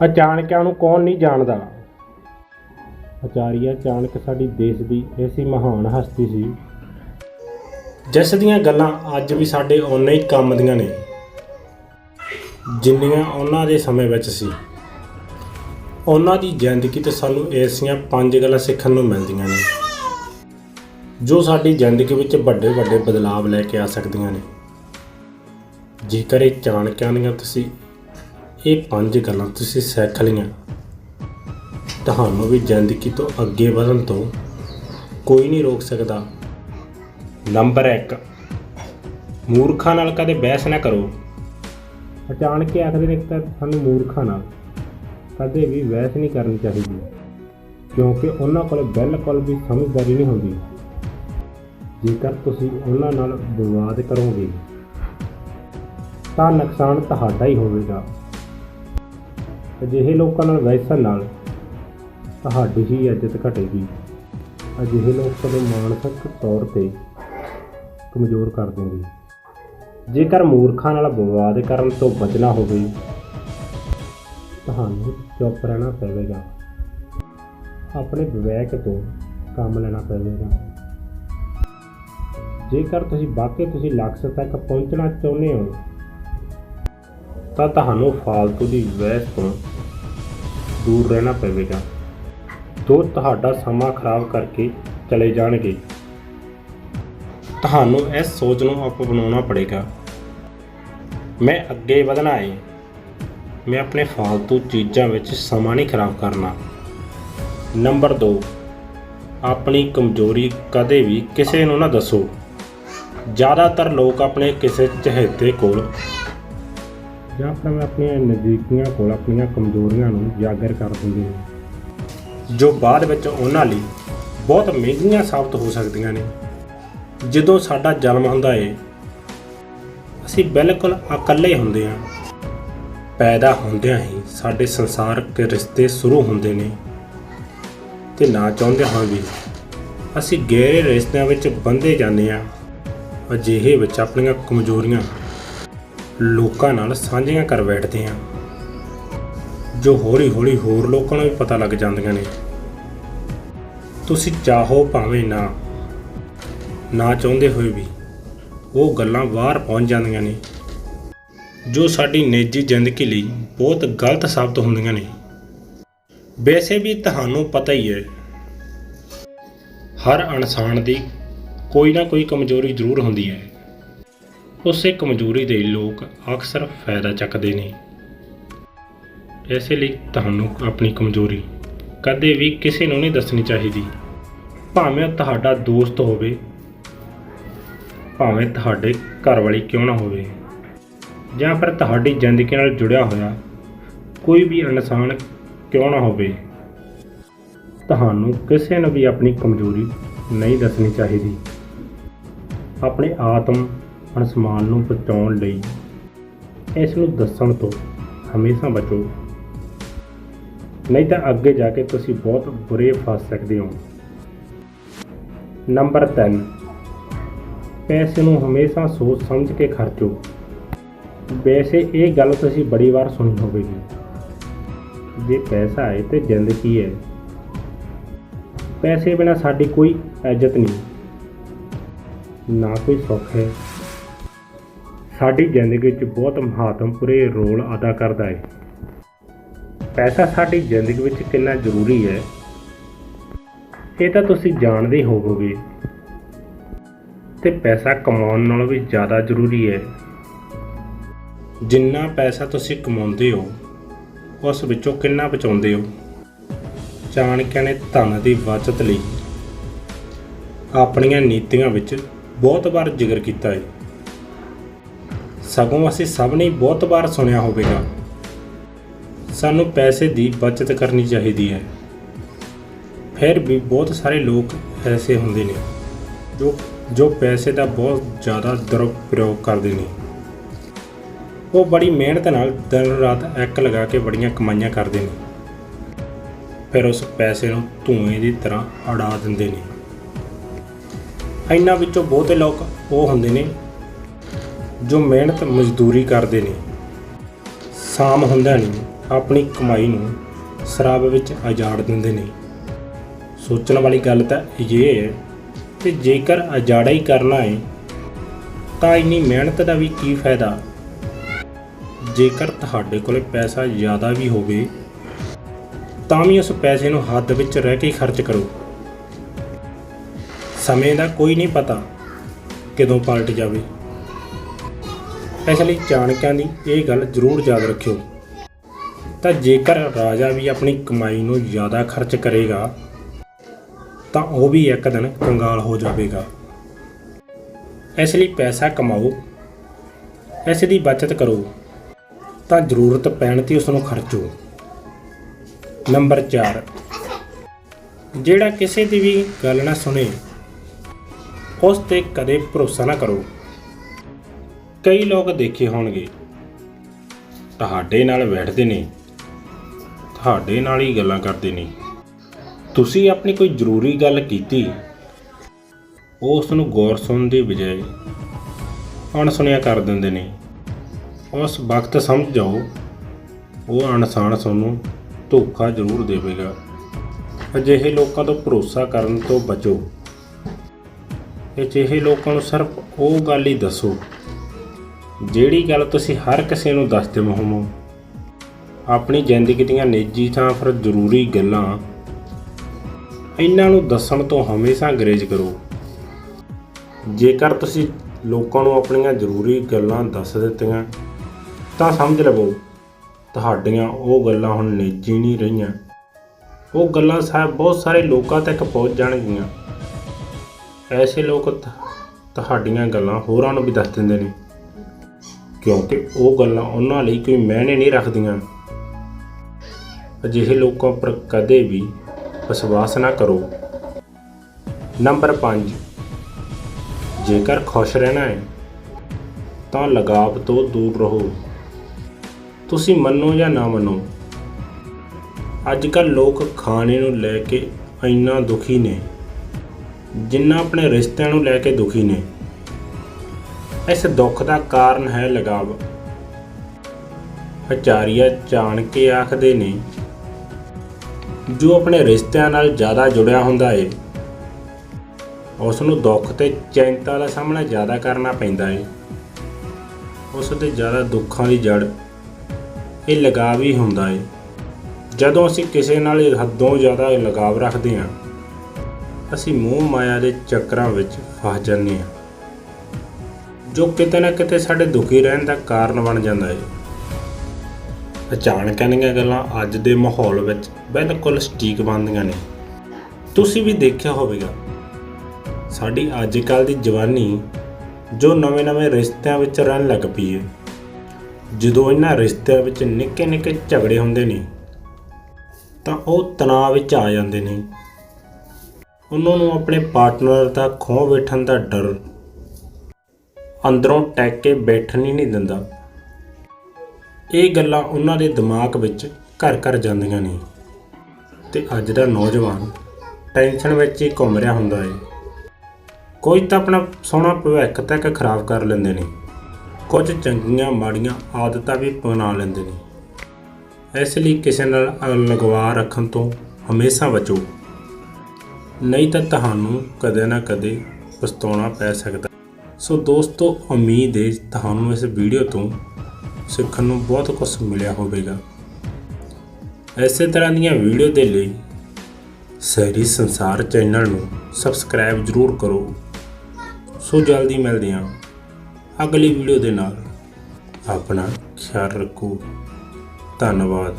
ਅਚਾਨਕਿਆਂ ਨੂੰ ਕੌਣ ਨਹੀਂ ਜਾਣਦਾ। ਆਚਾਰੀਆ ਚਾਣਕ ਸਾਡੀ ਦੇਸ਼ ਦੀ ਐਸੀ ਮਹਾਨ ਹਸਤੀ ਸੀ। ਜਿਸ ਦੀਆਂ ਗੱਲਾਂ ਅੱਜ ਵੀ ਸਾਡੇ ਓਨੇ ਹੀ ਕੰਮ ਦੀਆਂ ਨੇ, ਜਿੰਨੀਆਂ ਉਹਨਾਂ ਦੇ ਸਮੇਂ ਵਿੱਚ ਸੀ। ਉਹਨਾਂ ਦੀ ਜ਼ਿੰਦਗੀ ਤੇ ਸਾਨੂੰ ਐਸੀਆਂ ਪੰਜ ਗੱਲਾਂ ਸਿੱਖਣ ਨੂੰ ਮਿਲਦੀਆਂ ਨੇ, ਜੋ ਸਾਡੀ ਜ਼ਿੰਦਗੀ ਵਿੱਚ ਵੱਡੇ ਵੱਡੇ ਬਦਲਾਅ ਲੈ ਕੇ ਆ ਸਕਦੀਆਂ ਨੇ। ਜੇਕਰ ਇਹ ਚਾਣਕਿਆਂ ਦੀਆਂ ਤੁਸੀਂ ਇਹ ਪੰਜ ਗੱਲਾਂ ਤੁਸੀਂ ਸਿੱਖ ਲਈਆਂ। ਤੁਹਾਨੂੰ ਵੀ ਜ਼ਿੰਦਗੀ ਤੋਂ ਅੱਗੇ ਵਧਣ ਤੋਂ ਕੋਈ ਨਹੀਂ ਰੋਕ ਸਕਦਾ। ਨੰਬਰ 1 ਮੂਰਖਾਂ ਨਾਲ ਕਦੇ ਬਹਿਸ ਨਾ ਕਰੋ। ਅਚਾਨਕ ਹੀ ਆਖਦੇ ਨੇ ਕਿ ਤਾਂ ਸਾਨੂੰ ਮੂਰਖਾਂ ਨਾਲ ਕਦੇ ਵੀ ਬਹਿਸ ਨਹੀਂ ਕਰਨੀ ਚਾਹੀਦੀ, ਕਿਉਂਕਿ ਉਹਨਾਂ ਕੋਲ ਬਿਲਕੁਲ ਵੀ ਸਮਝਦਾਰੀ ਨਹੀਂ ਹੁੰਦੀ। ਜੇਕਰ ਤੁਸੀਂ ਉਹਨਾਂ ਨਾਲ ਵਿਵਾਦ ਕਰੋਗੇ, ਤਾਂ ਨੁਕਸਾਨ ਤੁਹਾਡਾ ਹੀ ਹੋਵੇਗਾ। ਅਜਿਹੇ ਲੋਕਾਂ ਨਾਲ ਵੈਸਣ ਨਾਲ ਤੁਹਾਡੀ ਹੀ ਇੱਜ਼ਤ ਘਟੇਗੀ। ਅਜਿਹੇ ਲੋਕ ਤੁਹਾਨੂੰ ਮਾਨਸਿਕ ਤੌਰ ਤੇ ਕਮਜ਼ੋਰ ਕਰ ਦੇਣਗੇ। ਜੇਕਰ ਮੂਰਖਾਂ ਨਾਲ ਵਿਵਾਦ ਕਰਨ ਤੋਂ ਬਚਣਾ ਹੋਵੇ, ਤੁਹਾਨੂੰ ਚੁੱਪ ਰਹਿਣਾ ਪਵੇਗਾ। ਆਪਣੇ ਵਿਵੇਕ ਤੋਂ ਕੰਮ ਲੈਣਾ ਪਵੇਗਾ। ਜੇਕਰ ਤੁਸੀਂ ਵਾਕਈ ਤੁਸੀਂ ਲਕਸ਼ ਤੱਕ ਪਹੁੰਚਣਾ ਚਾਹੁੰਦੇ ਹੋ ਤਾਂ ਤੁਹਾਨੂੰ ਫਾਲਤੂ ਦੀ ਵਹਿਸ ਤੋਂ ਦੂਰ ਰਹਿਣਾ ਪਵੇਗਾ। ਜੋ ਤੁਹਾਡਾ ਸਮਾਂ ਖਰਾਬ ਕਰਕੇ ਚਲੇ ਜਾਣਗੇ। ਤੁਹਾਨੂੰ ਇਸ ਸੋਚ ਨੂੰ ਅਪਣਾਉਣਾ ਪੜੇਗਾ। ਮੈਂ ਅੱਗੇ ਵਧਣਾ ਹੈ ਮੈਂ ਆਪਣੇ ਫਾਲਤੂ ਚੀਜ਼ਾਂ ਵਿੱਚ ਸਮਾਂ ਨਹੀਂ ਖਰਾਬ ਕਰਨਾ। ਨੰਬਰ 2 ਆਪਣੀ ਕਮਜ਼ੋਰੀ ਕਦੇ ਵੀ ਕਿਸੇ ਨੂੰ ਨਾ ਦੱਸੋ। ਜ਼ਿਆਦਾਤਰ ਲੋਕ ਆਪਣੇ ਕਿਸੇ ਚਹੇਤੇ ਕੋਲ ਜਾਂ ਆਪਣੇ ਆਪਣੀਆਂ ਨਜ਼ਦੀਕੀਆਂ ਕੋਲ ਆਪਣੀਆਂ ਕਮਜ਼ੋਰੀਆਂ ਨੂੰ ਉਜਾਗਰ ਕਰ ਦਿੰਦੇ ਹਾਂ। ਜੋ ਬਾਅਦ ਵਿੱਚ ਉਹਨਾਂ ਲਈ ਬਹੁਤ ਮਹਿੰਗੀਆਂ ਸਾਬਤ ਹੋ ਸਕਦੀਆਂ ਨੇ। ਜਦੋਂ ਸਾਡਾ ਜਨਮ ਹੁੰਦਾ ਏ, ਅਸੀਂ ਬਿਲਕੁਲ ਇਕੱਲੇ ਹੁੰਦੇ ਹਾਂ। ਪੈਦਾ ਹੁੰਦਿਆਂ ਹੀ ਸਾਡੇ ਸੰਸਾਰਕ ਰਿਸ਼ਤੇ ਸ਼ੁਰੂ ਹੁੰਦੇ ਨੇ। ਤੇ ਨਾ ਚਾਹੁੰਦੇ ਹਾਂ ਵੀ ਅਸੀਂ ਗਹਿਰੇ ਰਿਸ਼ਤਿਆਂ ਵਿੱਚ ਬੰਦੇ ਜਾਂਦੇ ਹਾਂ। ਅਜਿਹੇ ਵਿੱਚ ਆਪਣੀਆਂ ਕਮਜ਼ੋਰੀਆਂ ਲੋਕਾਂ ਨਾਲ ਸਾਂਝੀਆਂ ਕਰ ਬੈਠਦੇ ਹਾਂ। ਜੋ ਹੌਲੀ ਹੌਲੀ ਹੋਰ ਲੋਕਾਂ ਨੂੰ ਵੀ ਪਤਾ ਲੱਗ ਜਾਂਦੀਆਂ ਨੇ। ਤੁਸੀਂ ਚਾਹੋ ਭਾਵੇਂ ਨਾ ਨਾ ਚਾਹੁੰਦੇ ਹੋਏ ਵੀ ਉਹ ਗੱਲਾਂ ਬਾਹਰ ਪਹੁੰਚ ਜਾਂਦੀਆਂ ਨੇ। ਜੋ ਸਾਡੀ ਨਿੱਜੀ ਜ਼ਿੰਦਗੀ ਲਈ ਬਹੁਤ ਗਲਤ ਸਾਬਤ ਹੁੰਦੀਆਂ ਨੇ। ਵੈਸੇ ਵੀ ਤੁਹਾਨੂੰ ਪਤਾ ਹੀ ਹੈ, ਹਰ ਇਨਸਾਨ ਦੀ ਕੋਈ ਨਾ ਕੋਈ ਕਮਜ਼ੋਰੀ ਜ਼ਰੂਰ ਹੁੰਦੀ ਹੈ। ਉਸੇ ਕਮਜ਼ੋਰੀ ਦੇ ਲੋਕ ਅਕਸਰ ਫਾਇਦਾ ਚੱਕਦੇ ਨੇ। ਇਸੇ ਲਈ ਤੁਹਾਨੂੰ ਆਪਣੀ ਕਮਜ਼ੋਰੀ ਕਦੇ ਵੀ ਕਿਸੇ ਨੂੰ ਨਹੀਂ ਦੱਸਣੀ ਚਾਹੀਦੀ। ਭਾਵੇਂ ਉਹ ਤੁਹਾਡਾ ਦੋਸਤ ਹੋਵੇ, ਭਾਵੇਂ ਤੁਹਾਡੇ ਘਰ ਵਾਲੀ ਕਿਉਂ ਨਾ ਹੋਵੇ, ਜਾਂ ਫਿਰ ਤੁਹਾਡੀ ਜ਼ਿੰਦਗੀ ਨਾਲ ਜੁੜਿਆ ਹੋਇਆ ਕੋਈ ਵੀ ਇਨਸਾਨ ਕਿਉਂ ਨਾ ਹੋਵੇ, ਤੁਹਾਨੂੰ ਕਿਸੇ ਨੂੰ ਵੀ ਆਪਣੀ ਕਮਜ਼ੋਰੀ ਨਹੀਂ ਦੱਸਣੀ ਚਾਹੀਦੀ। ਆਪਣੇ ਆਤਮ ਅਨਸਮਾਨ ਨੂੰ ਬਚਾਉਣ ਲਈ। ਇਸ ਨੂੰ ਦੱਸਣ ਤੋਂ ਹਮੇਸ਼ਾ ਬਚੋ। ਨਹੀਂ ਤਾਂ ਅੱਗੇ ਜਾ ਕੇ ਤੁਸੀਂ ਬਹੁਤ ਬੁਰੇ ਫਸ ਸਕਦੇ ਹੋ। ਨੰਬਰ 3 ਪੈਸੇ ਨੂੰ ਹਮੇਸ਼ਾ ਸੋਚ ਸਮਝ ਕੇ ਖਰਚੋ। ਵੈਸੇ ਇਹ ਗੱਲ ਤੁਸੀਂ ਬੜੀ ਵਾਰ ਸੁਣੀ ਹੋਵੇਗੀ। ਜੇ ਪੈਸਾ ਹੈ ਤੇ ਜ਼ਿੰਦਗੀ ਹੈ? ਪੈਸੇ ਬਿਨਾ ਸਾਡੀ ਕੋਈ ਇੱਜ਼ਤ ਨਹੀਂ। ਨਾ ਕੋਈ ਸੁੱਖ ਹੈ। ਸਾਡੀ ਜ਼ਿੰਦਗੀ ਵਿੱਚ ਬਹੁਤ ਮਹੱਤਵਪੂਰਨ ਰੋਲ ਅਦਾ ਕਰਦਾ ਹੈ। ਪੈਸਾ ਸਾਡੀ ਜ਼ਿੰਦਗੀ ਵਿੱਚ ਕਿੰਨਾ ਜ਼ਰੂਰੀ ਹੈ, ਇਹ ਤਾਂ ਤੁਸੀਂ ਜਾਣਦੇ ਹੋਵੋਗੇ। ਤੇ ਪੈਸਾ ਕਮਾਉਣ ਨਾਲੋਂ ਵੀ ਜ਼ਿਆਦਾ ਜ਼ਰੂਰੀ ਹੈ। ਜਿੰਨਾ ਪੈਸਾ ਤੁਸੀਂ ਕਮਾਉਂਦੇ ਹੋ, ਉਸ ਵਿੱਚੋਂ ਕਿੰਨਾ ਬਚਾਉਂਦੇ ਹੋ? ਚਾਣਕਿਆਂ ਨੇ ਧਨ ਦੀ ਬਚਤ ਲਈ ਆਪਣੀਆਂ ਨੀਤੀਆਂ ਵਿੱਚ ਬਹੁਤ ਵਾਰ ਜ਼ਿਕਰ ਕੀਤਾ ਹੈ। ਸਗੋਂ ਅਸੀਂ ਸਭ ਨੇ ਬਹੁਤ ਵਾਰ ਸੁਣਿਆ ਹੋਵੇਗਾ। ਸਾਨੂੰ ਪੈਸੇ ਦੀ ਬਚਤ ਕਰਨੀ ਚਾਹੀਦੀ ਹੈ। ਫਿਰ ਵੀ ਬਹੁਤ ਸਾਰੇ ਲੋਕ ਐਸੇ ਹੁੰਦੇ ਨੇ, ਜੋ ਜੋ ਪੈਸੇ ਦਾ ਬਹੁਤ ਜ਼ਿਆਦਾ ਦੁਰਉਪਯੋਗ ਕਰਦੇ ਨੇ। ਉਹ ਬੜੀ ਮਿਹਨਤ ਨਾਲ ਦਿਨ ਰਾਤ ਐਕ ਲਗਾ ਕੇ ਬੜੀਆਂ ਕਮਾਈਆਂ ਕਰਦੇ ਨੇ। ਫਿਰ ਉਸ ਪੈਸੇ ਨੂੰ ਧੂਏ ਦੀ ਤਰ੍ਹਾਂ ਉਡਾ ਦਿੰਦੇ ਨੇ। ਇਹਨਾਂ ਵਿੱਚੋਂ ਬਹੁਤੇ ਲੋਕ ਉਹ ਹੁੰਦੇ ਨੇ ਜੋ ਮਿਹਨਤ ਮਜ਼ਦੂਰੀ ਕਰਦੇ ਨੇ। ਸ਼ਾਮ ਹੁੰਦਿਆਂ ਨੂੰ ਆਪਣੀ ਕਮਾਈ ਨੂੰ ਸ਼ਰਾਬ ਵਿੱਚ ਅਜਾੜ ਦਿੰਦੇ ਨੇ। ਸੋਚਣ ਵਾਲੀ ਗੱਲ ਤਾਂ ਇਹ ਹੈ ਕਿ ਜੇਕਰ ਅਜਾੜਾ ਹੀ ਕਰਨਾ ਹੈ, ਤਾਂ ਇੰਨੀ ਮਿਹਨਤ ਦਾ ਵੀ ਕੀ ਫਾਇਦਾ? ਜੇਕਰ ਤੁਹਾਡੇ ਕੋਲੇ ਪੈਸਾ ਜ਼ਿਆਦਾ ਵੀ ਹੋਵੇ, ਤਾਂ ਵੀ ਉਸ ਪੈਸੇ ਨੂੰ ਹੱਦ ਵਿੱਚ ਰਹਿ ਕੇ ਖਰਚ ਕਰੋ। ਸਮੇਂ ਦਾ ਕੋਈ ਨਹੀਂ ਪਤਾ ਕਦੋਂ ਪਲਟ ਜਾਵੇ। ਇਸ ਲਈ ਚਾਣਕਿਆਂ ਦੀ ਇਹ ਗੱਲ ਜ਼ਰੂਰ ਯਾਦ ਰੱਖਿਓ। ਤਾਂ ਜੇਕਰ ਰਾਜਾ ਵੀ ਆਪਣੀ ਕਮਾਈ ਨੂੰ ਜ਼ਿਆਦਾ ਖਰਚ ਕਰੇਗਾ, ਤਾਂ ਉਹ ਵੀ ਇੱਕ ਦਿਨ ਕੰਗਾਲ ਹੋ ਜਾਵੇਗਾ। ਇਸ ਲਈ ਪੈਸਾ ਕਮਾਓ, ਇਸ ਦੀ ਬਚਤ ਕਰੋ, ਤਾਂ ਜ਼ਰੂਰਤ ਪੈਣ ਤੇ ਉਸ ਨੂੰ ਖਰਚੋ। ਨੰਬਰ 4 ਜਿਹੜਾ ਕਿਸੇ ਦੀ ਵੀ ਗੱਲ ਨਾ ਸੁਣੇ, ਉਸ ਤੇ ਕਦੇ ਭਰੋਸਾ ਨਾ ਕਰੋ। ਕਈ ਲੋਕ ਦੇਖੇ ਹੋਣਗੇ। ਤੁਹਾਡੇ ਨਾਲ ਬੈਠਦੇ ਨੇ। ਤੁਹਾਡੇ ਨਾਲ ਹੀ ਗੱਲਾਂ ਕਰਦੇ ਨੇ। ਤੁਸੀਂ ਆਪਣੀ ਕੋਈ ਜ਼ਰੂਰੀ ਗੱਲ ਕੀਤੀ? ਉਹ ਉਸ ਨੂੰ ਗੌਰ ਸੁਣਨ ਦੀ ਬਜਾਏ ਅਣਸੁਣਿਆ ਕਰ ਦਿੰਦੇ ਨੇ। ਉਸ ਵਕਤ ਸਮਝ ਜਾਓ ਉਹ ਅਣਸਾਣ ਤੁਹਾਨੂੰ ਧੋਖਾ ਜ਼ਰੂਰ ਦੇਵੇਗਾ। ਅਜਿਹੇ ਲੋਕਾਂ ਤੋਂ ਭਰੋਸਾ ਕਰਨ ਤੋਂ ਬਚੋ। ਅਜਿਹੇ ਲੋਕਾਂ ਨੂੰ ਸਿਰਫ ਉਹ ਗੱਲ ਹੀ ਦੱਸੋ ਜਿਹੜੀ ਗੱਲ ਤੁਸੀਂ ਹਰ ਕਿਸੇ ਨੂੰ ਦੱਸਦੇ ਹੋ ਆਪਣੀ ਜ਼ਿੰਦਗੀ ਦੀਆਂ ਨਿੱਜੀ ਥਾਂ ਫਿਰ ਜ਼ਰੂਰੀ ਗੱਲਾਂ ਇਹਨਾਂ ਨੂੰ ਦੱਸਣ ਤੋਂ ਹਮੇਸ਼ਾ ਗਰੇਜ ਕਰੋ। ਜੇਕਰ ਤੁਸੀਂ ਲੋਕਾਂ ਨੂੰ ਆਪਣੀਆਂ ਜ਼ਰੂਰੀ ਗੱਲਾਂ ਦੱਸ ਦਿੱਤੀਆਂ, ਤਾਂ ਸਮਝ ਲਵੋ, ਤੁਹਾਡੀਆਂ ਉਹ ਗੱਲਾਂ ਹੁਣ ਨਿੱਜੀ ਨਹੀਂ ਰਹੀਆਂ। ਉਹ ਗੱਲਾਂ ਸਾਹਿਬ ਬਹੁਤ ਸਾਰੇ ਲੋਕਾਂ ਤੱਕ ਪਹੁੰਚ ਜਾਣਗੀਆਂ। ਐਸੇ ਲੋਕ ਤੁਹਾਡੀਆਂ ਗੱਲਾਂ ਹੋਰਾਂ ਨੂੰ ਵੀ ਦੱਸ ਦਿੰਦੇ ਨੇ। ਕਿਉਂਕਿ ਉਹ ਗੱਲਾਂ ਉਹਨਾਂ ਲਈ ਕੋਈ ਮਾਇਨੇ ਨਹੀਂ ਰੱਖਦੀਆਂ। ਅਜਿਹੇ ਲੋਕਾਂ ਪਰ ਕਦੇ ਵੀ ਵਿਸ਼ਵਾਸ ਨਾ ਕਰੋ। ਨੰਬਰ 5 ਜੇਕਰ ਖੁਸ਼ ਰਹਿਣਾ ਹੈ, ਤਾਂ ਲਗਾਵ ਤੋਂ ਦੂਰ ਰਹੋ। ਤੁਸੀਂ ਮੰਨੋ ਜਾਂ ਨਾ ਮੰਨੋ ਅੱਜ ਕੱਲ੍ਹ ਲੋਕ ਖਾਣੇ ਨੂੰ ਲੈ ਕੇ ਇੰਨਾ ਦੁਖੀ ਨੇ, ਜਿੰਨਾ ਆਪਣੇ ਰਿਸ਼ਤਿਆਂ ਨੂੰ ਲੈ ਕੇ ਦੁਖੀ ਨੇ। ਇਸ ਦੁੱਖ ਦਾ ਕਾਰਨ ਹੈ ਲਗਾਵ। ਆਚਾਰੀਆ ਜਾਣ ਕੇ ਆਖਦੇ ਨੇ, ਜੋ ਆਪਣੇ ਰਿਸ਼ਤਿਆਂ ਨਾਲ ਜ਼ਿਆਦਾ ਜੁੜਿਆ ਹੁੰਦਾ ਏ ਉਸ ਨੂੰ ਦੁੱਖ ਤੇ ਚਿੰਤਾ ਦਾ ਸਾਹਮਣਾ ਜ਼ਿਆਦਾ ਕਰਨਾ ਪੈਂਦਾ ਏ। ਉਸ ਦੇ ਜ਼ਿਆਦਾ ਦੁੱਖਾਂ ਦੀ ਜੜ ਇਹ ਲਗਾਵ ਹੀ ਹੁੰਦਾ ਏ। ਜਦੋਂ ਅਸੀਂ ਕਿਸੇ ਨਾਲ ਹੱਦੋਂ ਜ਼ਿਆਦਾ ਲਗਾਵ ਰੱਖਦੇ ਹਾਂ, ਅਸੀਂ ਮੋਹ ਮਾਇਆ ਦੇ ਚੱਕਰਾਂ ਵਿੱਚ ਫਸ ਜਾਂਦੇ ਹਾਂ। ਜੋ ਕਿਤੇ ਨਾ ਕਿਤੇ ਸਾਡੇ ਦੁਖੀ ਰਹਿਣ ਦਾ ਕਾਰਨ ਬਣ ਜਾਂਦਾ ਹੈ। ਅਚਾਨਕ ਦੀਆਂ ਗੱਲਾਂ ਅੱਜ ਦੇ ਮਾਹੌਲ ਵਿੱਚ ਬਿਲਕੁਲ ਸਟੀਕ ਬਣਦੀਆਂ ਨੇ। ਤੁਸੀਂ ਵੀ ਦੇਖਿਆ ਹੋਵੇਗਾ, ਸਾਡੀ ਅੱਜ ਕੱਲ ਦੀ ਜਵਾਨੀ ਜੋ ਨਵੇਂ-ਨਵੇਂ ਰਿਸ਼ਤਿਆਂ ਵਿੱਚ ਰਹਿਣ ਲੱਗ ਪਈ ਹੈ। ਜਦੋਂ ਇਹਨਾਂ ਰਿਸ਼ਤਿਆਂ ਵਿੱਚ ਨਿੱਕੇ-ਨਿੱਕੇ ਝਗੜੇ ਹੁੰਦੇ ਨੇ, ਤਾਂ ਉਹ ਤਣਾਅ ਵਿੱਚ ਆ ਜਾਂਦੇ ਨੇ। ਉਹਨਾਂ ਨੂੰ ਆਪਣੇ ਪਾਰਟਨਰ ਦਾ ਖੋਹ ਬੈਠਣ ਦਾ ਡਰ ਅੰਦਰੋਂ ਟੈਕ ਕੇ ਬੈਠਣ ਹੀ ਨਹੀਂ ਦਿੰਦਾ। ਇਹ ਗੱਲਾਂ ਉਹਨਾਂ ਦੇ ਦਿਮਾਗ ਵਿੱਚ ਘਰ ਘਰ ਜਾਂਦੀਆਂ ਨੇ। ਤੇ ਅੱਜ ਦਾ ਨੌਜਵਾਨ ਟੈਨਸ਼ਨ ਵਿੱਚ ਹੀ ਘੁੰਮ ਰਿਹਾ ਹੁੰਦਾ ਹੈ ਕੋਈ ਤਾਂ ਆਪਣਾ ਸੋਹਣਾ ਭਵਿੱਖ ਤੱਕ ਖਰਾਬ ਕਰ ਲੈਂਦੇ ਨੇ। ਕੁਝ ਚੰਗੀਆਂ ਮਾੜੀਆਂ ਆਦਤਾਂ ਵੀ ਅਪਣਾ ਲੈਂਦੇ ਨੇ। ਇਸ ਲਈ ਕਿਸੇ ਨਾਲ ਲਗਵਾ ਰੱਖਣ ਤੋਂ ਹਮੇਸ਼ਾ ਬਚੋ। ਨਹੀਂ ਤਾਂ ਤੁਹਾਨੂੰ ਕਦੇ ਨਾ ਕਦੇ ਪਛਤਾਉਣਾ ਪੈ ਸਕਦਾ। ਸੋ ਦੋਸਤੋ, ਉਮੀਦ ਹੈ ਤੁਹਾਨੂੰ ਇਸ ਵੀਡੀਓ ਤੋਂ ਸਿੱਖਣ ਨੂੰ ਬਹੁਤ ਕੁਝ ਮਿਲਿਆ ਹੋਵੇਗਾ। ਐਸੇ ਤਰ੍ਹਾਂ ਦੀਆਂ ਵੀਡੀਓ ਦੇ ਲਈ ਸਹਿਰੀ ਸੰਸਾਰ ਚੈਨਲ ਨੂੰ ਸਬਸਕ੍ਰਾਈਬ ਜ਼ਰੂਰ ਕਰੋ। ਸੋ ਜਲਦੀ ਮਿਲਦੇ ਹਾਂ ਅਗਲੀ ਵੀਡੀਓ ਦੇ ਨਾਲ। ਆਪਣਾ ਖਿਆਲ ਰੱਖੋ। ਧੰਨਵਾਦ।